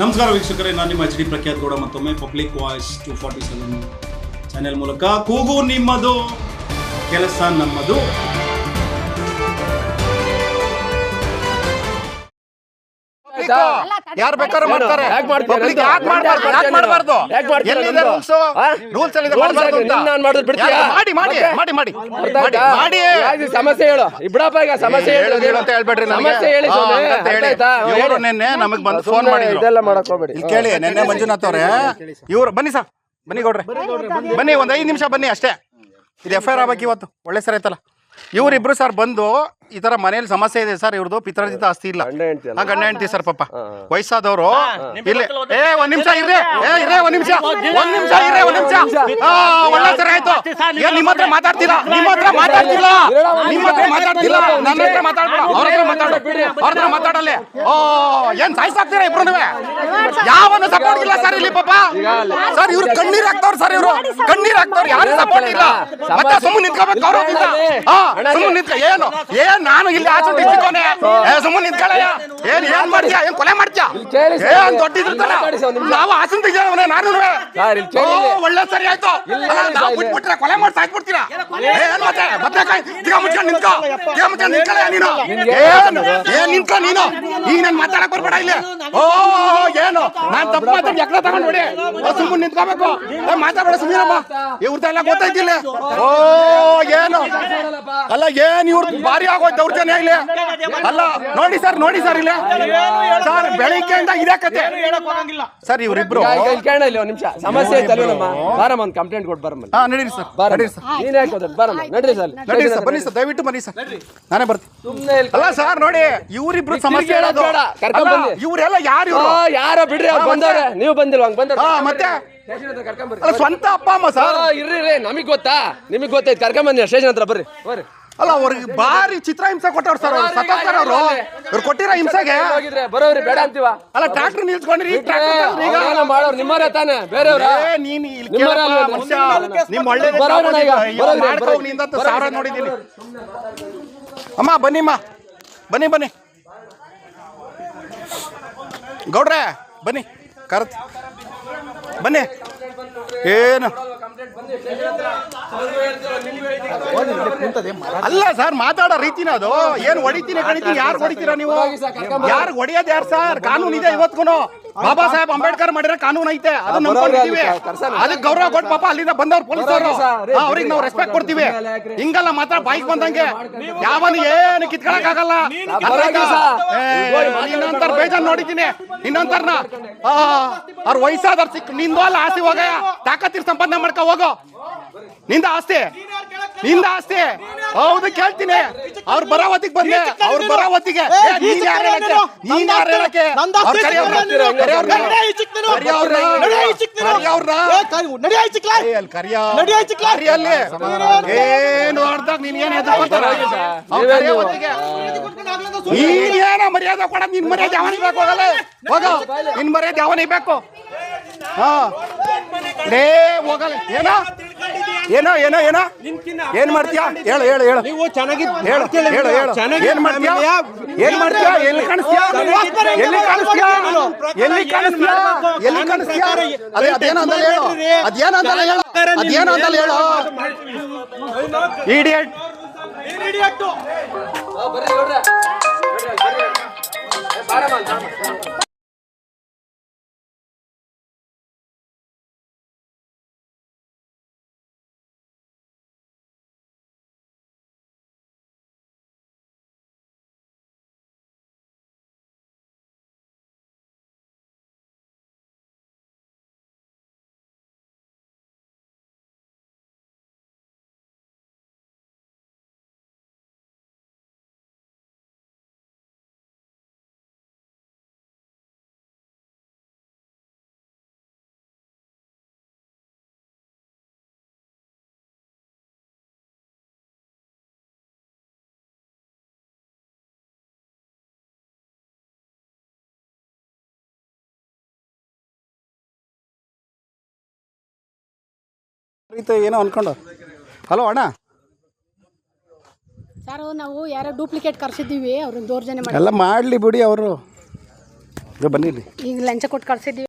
ನಮಸ್ಕಾರ ವೀಕ್ಷಕರೇ, ನಾನು ನಿಮ್ಮ ಎಚ್ ಡಿ ಪ್ರಖ್ಯಾತ್ ಗೌಡ, ಮತ್ತೊಮ್ಮೆ public voice two forty seven channel ಮೂಲಕ ಕೂಗು ನಿಮ್ಮದು, ಕೆಲಸ ನಮ್ಮದು. ಯಾರು ಬೇಕಾದ್ರೂ ಮಾಡ್ತಾರೆ. ಯಾಕ್ ಮಾಡ್ಬಾರ್ದು? ಯಾಕ್ ಮಾಡ್ಬಾರ್ದು? ಎಲ್ಲಿದೆ ಮಾಡ್ಬಾರ್ದು? ಅಂತ. ನಾನ್ ಮಾಡಿದ್ರು ಬಿಡ್ತೀಯಾ? ಮಾಡಿ ಮಾಡಿ ಸಮಸ್ಯೆ ಹೇಳು. ಬಿಡಪ್ಪ ಈಗ ಸಮಸ್ಯೆ ಹೇಳು, ಹೇಳು ಹೇಳು ಅಂತ ಹೇಳ್ಬೇಡ್ರಿ ನನಗೆ. ಸಮಸ್ಯೆ ಹೇಳಿ ಅರ್ಥ ಹೇಳಿ. ಆಯ್ತಾ? ಇವ್ರು ಹೇಳಿ. ನೆನ್ನೆ ನಮಗ್ ಬಂದು ಫೋನ್ ಮಾಡಿ ಮಾಡಿದ್ರು. ಇದೆಲ್ಲ ಮಾಡಕ್ ಹೋಗ್ಬೇಡಿ. ಇಲ್ಲಿ ಕೇಳಿ ನೆನ್ನೆ ಮಂಜುನಾಥ್ ಅವ್ರೆ. ಇವ್ರು ಬನ್ನಿ ಸರ್. ಬನ್ನಿ ಗೌಡ್ರೆ. ಬನ್ನಿ ಒಂದ್ ಐದ್ ನಿಮಿಷ ಬನ್ನಿ ಅಷ್ಟೇ. ಇದು ಎಫ್ ಐ ಆರ್ ಆಗ್ಬೇಕು ಇವತ್ತು. ಒಳ್ಳೆ ಸರ್ ಆಯ್ತಲ್ಲ. ಇವ್ರಿಬ್ರು ಸರ್ ಬಂದು ಈ ತರ ಮನೇಲಿ ಸಮಸ್ಯೆ ಇದೆ ಸರ್ ಇವ್ರದ್ದು ಪಿತ್ರಾರ್ಜಿತ ಆಸ್ತಿ ಇಲ್ಲ. ಗಂಡ ಹೆಂಡ್ತಿ ಅಲ್ಲ? ಆ ಗಂಡ ಹೆಂಡತಿ ಸರ್ ಪಾಪ. ವಯಸ್ಸಾದವರು ಇಲ್ಲಿ ಏ ಒಂದ್ ನಿಮಿಷ ಇರ್ರಿ. ಏ ಇರೇ ಒಂದ್ ನಿಮಿಷ. ಒಂದ್ ನಿಮಿಷ ಇರೇ ಒಂದ್ ನಿಮಿಷ. ಆ, ಒಳ್ಳೆ ಸರ್ ಆಯ್ತು. ಏನ್ ನಿಮ್ಮ ಹತ್ರ ಮಾತಾಡ್ತಿಲ್ಲ? ನಿಮ್ಮ ಹತ್ರ ಮಾತಾಡ್ತಿಲ್ಲ? ನಿಮ್ಮ ಹತ್ರ ಮಾತಾಡ್ತಿಲ್ಲ. ನನ್ನ ಹತ್ರ ಮಾತಾಡ್ಬೇಡ. ಅವ್ರ ಹತ್ರ ಮಾತಾಡು ಅವ್ರ ಹತ್ರ ಮಾತಾಡಲ್ಲೇ. ಓ ಏನ್ ಸಾಯ್ಸಾಕ್ತೀರಾ ಇಬ್ರು ಯಾವನು ಸಪೋರ್ಟ್ ಇಲ್ಲ ಸರ್ ಇಲ್ಲಿ ಪಾಪ? ಸರ್ ಇವ್ರು ಕಣ್ಣೀರ್ ಹಾಕ್ತವ್ರು ಸರ್ ಇವ್ರು. ಕಣ್ಣೀರ್ ಹಾಕ್ತವ್ರು ಯಾರು ಸಪೋರ್ಟ್ ಇಲ್ಲ. ಮತ್ತೆ ಸುಮ್ಮನೆ ನಿಂತ್ಕೋಬೇಕು ಅವ್ರು ಹಾ ಸುಮ್ಮನೆ ನಿಂತ್ಕ ಏನು? ಏನ್ ನಾನು ಇಲ್ಲಿ ಆಚೆ ಇಟ್ಟಿದ್ದಾನೆ ಏ ಸುಮ್ಮನೆ ನಿಂತ್ಕೊಳ್ಳಯ್ಯ ಏನ್ ಏನ್ ಮಾಡ್ತೀಯ? ಏನ್ ಕೊಲೆ ಮಾಡ್ತೀಯ? ಏನ್ ದೊಡ್ಡಿದ್ರಲ್ಲ ಮಾತಾಡಿ ನಾವು ಆಸನ್ ತೆಗ್ದವನೇ ನಾನು ಸರ್, ಇಲ್ಲಿ ಕೇಳಿ ಒಳ್ಳೆ ಸರಿ ಆಯ್ತು. ನಾವು. ಬಿಟ್ಬಿಟ್ರೆ ಕೊಲೆ ಮಾಡಿ ಸಾಯ್ಬಿಡ್ತೀರಾ ಏನ್ ಮತ್ತೆ? ಬದನೆಕಾಯಿ ತಿಗ ಮುಚ್ಕೊಂಡು ನಿಂತ್ಕೋ. ತಿಗ ಮುಚ್ಕೊಂಡು ನಿಂತ್ಕೊಳ್ಳಯ್ಯ ನೀನು. ಏನ್ ಏನ್ ನಿಂತ್ಕೋ ನೀನು. ಈಗ ನನ್ ಮಾತಾಡಕ್ ಬರ್ಬೇಡ ಇಲ್ಲಿ. ಓ ನಾನ್ ತಪ್ಪು ಮಾತಾಡಿ ಎಕ್ಕಡ ತಗೊಂಡ್ ನೋಡಿ. ಸುಮ್ಮನೆ ನಿಂತ್ಕೋಬೇಕು. ಮಾತಾಡ ಸುಮ್ಮನಮ್ಮ ಇವ್ರದ ಎಲ್ಲ ಗೊತ್ತಾಯ್ತಿಲ್ಲ ಓ ಏನು? ಅಲ್ಲ ಏನ್ ಇವ್ರ ಭಾರಿ ಆಗೋಯ್ತು ದೌರ್ಜನ್ಯ ಇಲ್ಲಿ? ಅಲ್ಲ ನೋಡಿ ಸರ್ ನೋಡಿ ಸರ್ ಇಲ್ಲ. ಸರ್ ಬೆಳಿಗ್ಗೆಯಿಂದ ಇದೇ ಕತೆ. ಸರ್ ಇವ್ರಿಬ್ರು ಕೇಳ ನಿಮಿಷ. ಸಮಸ್ಯೆ ಐತಲ್ವ ನಮ್ಮ ಬಾರಮ್ಮ ಒಂದು ಕಂಪ್ಲೇಂಟ್ ಕೊಟ್ಟು ಬರಮ್ಮ ಹಾ ನಡೀರಿ ಸರ್ ನಡೀರಿ ಸರ್. ನೀನ್ ಯಾಕೆ ಬರಮ್ಮ ನಡೀರಿ ಸರ್ ನಡೀರಿ ಸರ್ ಬನ್ನಿ ಸರ್ ದಯವಿಟ್ಟು ಬನ್ನಿ ಸರ್. ನಾನೇ ಬರ್ತೀನಿ. ಅಲ್ಲ ಸರ್ ನೋಡಿ ಇವ್ರಿಬ್ರು ಸಮಸ್ಯೆ ಇವ್ರೆಲ್ಲ ಯಾರು ಯಾರ ಬಿಡ್ರಿ ಅವ್ರು ಬಂದವ್ರೆ. ನೀವು ಬಂದಿಲ್ವಾ? ಹಂಗ್ ಬಂದ್ರ ಹಾ ಮತ್ತೆ? ಅಲ್ಲ ಸ್ವಂತ ಅಪ್ಪ ಅಮ್ಮ ಸರ್. ಬರ್ರಿ ಇರ್ರಿ ರೀ ನಮಗ್ ಗೊತ್ತಾ? ನಿಮಗ್ ಗೊತ್ತೈತೆ ಕರ್ಕೊಂಡ್ ಬಂದಿ ಸ್ಟೇಷನ್ ಹತ್ರ ಬರ್ರಿ. ಬರ್ರಿ. ಅಲ್ಲ ಅವ್ರಿಗೆ ಬಾರಿ ಚಿತ್ರ ಹಿಂಸೆ ಕೊಟ್ಟವ್ರು ಸರ್ ಅವ್ರು. ಅವರು. ಅವ್ರು ಕೊಟ್ಟಿರೋ ಹಿಂಸೆಗೆ ಹೋಗಿದ್ರೆ ಬರೋವ್ರಿ ಬೇಡ ಅಂತೀವ? ಅಲ್ಲ ಟ್ರಾಕ್ಟರ್ ನಿಲ್ಸ್ಕೊಂಡ್ರಿ ಈಗ. ಮಾಡೋರು ನಿಮ್ಮವರೇ ತಾನೆ ಬೇರೆಯವ್ರ? ಏ, ನೀನ್ ಇಲ್ಲಿ ನಿಮ್ಮವರೇ ಕೇಳಪ್ಪ, ಅಲ್ವಾ? ಮನುಷ್ಯ, ನಿಮ್ ಒಳ್ಳೆ ಬರೋಣ ಈಗ, ಬರೋಣ, ಬರೋಣ. ಸಾವಿರ ನೋಡಿದ್ದೀನಿ. ಅಮ್ಮ ಬನ್ನಿಮ್ಮ. ಬನ್ನಿ ಬನ್ನಿ. ಗೌಡ್ರೆ ಬನ್ನಿ, ಕರತ್. ಬನ್ನಿ. ಏನು? ಅಲ್ಲ ಸರ್, ಮಾತಾಡೋ ರೀತಿನ ಅದು. ಏನು ಹೊಡಿತೀನಿ ಕಳಿತೀನಿ ಯಾರು ಹೊಡಿತೀರಾ ನೀವು? ಯಾರು ಹೊಡಿಯೋದು ಯಾರು ಸರ್? ಕಾನೂನು ಇದೆ ಇವತ್ಗೂ ಬಾಬಾ ಸಾಹೇಬ್ ಅಂಬೇಡ್ಕರ್ ಮಾಡಿರೋ ಕಾನೂನು ಐತೆ ಅದನ್ನ ನಂಬ್ಕೊಂಡಿದೀವಿ ಅದಕ್ಕೆ ಗೌರವ ಕೊಟ್ಟು ಪಾಪ ಅಲ್ಲಿಂದ ಬಂದವ್ರು ಪೊಲೀಸರು. ಅವ್ರಿಗೆ ನಾವು ರೆಸ್ಪೆಕ್ಟ್ ಕೊಡ್ತೀವಿ. ಹಿಂಗಲ್ಲ ಮಾತ್ರ ಬೈಕ್ ಬಂದಂಗೆ ಯಾವನು ಏನು ಕಿತ್ಕೊಳಕ್ ಆಗಲ್ಲ ಇನ್ನೊಂತರ ಬೇಜಾನ್ ನೋಡಿದ್ದೀನಿ. ಇನ್ನೊಂತರ್ನ ಅವ್ರ ವಯಸ್ಸಾದವ್ರು ಸಿಕ್ ನಿಂದು ಅಲ್ಲ ಆಸ್ತಿ ಹೋಗ ತಾಕತ್ತಿರ್ ಸಂಪಾದನೆ ಮಾಡ್ಕೋ ಹೋಗೋ. ನಿಂದ ಆಸ್ತಿ. ನಿಂದ ಆಸ್ತಿ. ಹೌದು ಕೇಳ್ತೀನಿ. ಅವ್ರು ಬರೋ ಹೊತ್ತಿಗೆ ಬಂದೆ. ಅವ್ರು ಬರೋ ಹೊತ್ತಿಗೆ. ನೀನ್ ಯಾರ್ ಹೇಳಕ್ಕೆ? ಯಾರ್ ಹೇಳಕ್ಕೆ? ಏನು ನೀನ್ ನೀನ್ ಮರ್ಯಾದೆ ಕೊಡ ನಿನ್ ಮರ್ಯಾದೆ ಅವನಿಗೆ ಬೇಕು ಹೋಗಲ್ಲ. ಹೋಗ. ನಿನ್ ಮರ್ಯಾದೆ ಅವನಿಗೆ ಬೇಕು. ಹಾ. ಲೇ ಹೋಗಲ್ಲ. ಏನೋ? ಏನೋ ಏನೋ ಏನೋ? ಏನ್ ಮಾಡ್ತೀಯಾ? ಹೇಳು ಹೇಳು ಹೇಳು. ನೀವು ಚೆನ್ನಾಗಿ ಹೇಳು ಹೇಳು ಹೇಳು. ಏನ್ ಮಾಡ್ತೀಯಾ? ಏನ್ ಮಾಡ್ತೀಯಾ? ಎಲ್ಲಿ ಕಾಣಿಸ್ತೀಯಾ? ಎಲ್ಲಿ ಕಾಣಿಸ್ತೀಯಾ? ಎಲ್ಲಿ ಕಾಣಿಸ್ತೀಯಾ? ಎಲ್ಲಿ ಕಾಣಿಸ್ತೀಯಾ? ಅದೇ ಅದೇನೋ ಅಂತ ಹೇಳು. ಅದೇನೋ ಅಂತಲ್ಲ ಹೇಳು. ಅದೇನೋ ಅಂತ ಹೇಳು. ಇಡಿಯಟ್ ಬರ್ರಿ ನೋಡ್ರಿ ಬಾರಮ್ಮ. ಅಂತ. ಏನೋ ಅನ್ಕೊಂಡು. ಹಲೋ ಅಣ್ಣ. ಸರ್ ನಾವು ಯಾರೋ ಡೂಪ್ಲಿಕೇಟ್ ಕರ್ಸಿದ್ದೀವಿ ಅವ್ರನ್ನ ದೋರ್ಜನೆ ಮಾಡಿ ಎಲ್ಲ ಮಾಡ್ಲಿ ಬಿಡಿ ಅವರು. ಬನ್ನಿ ಇಲ್ಲಿ. ಈಗ ಲಂಚ ಕೊಟ್ಟು ಕಳ್ಸಿದ್ದೀವಿ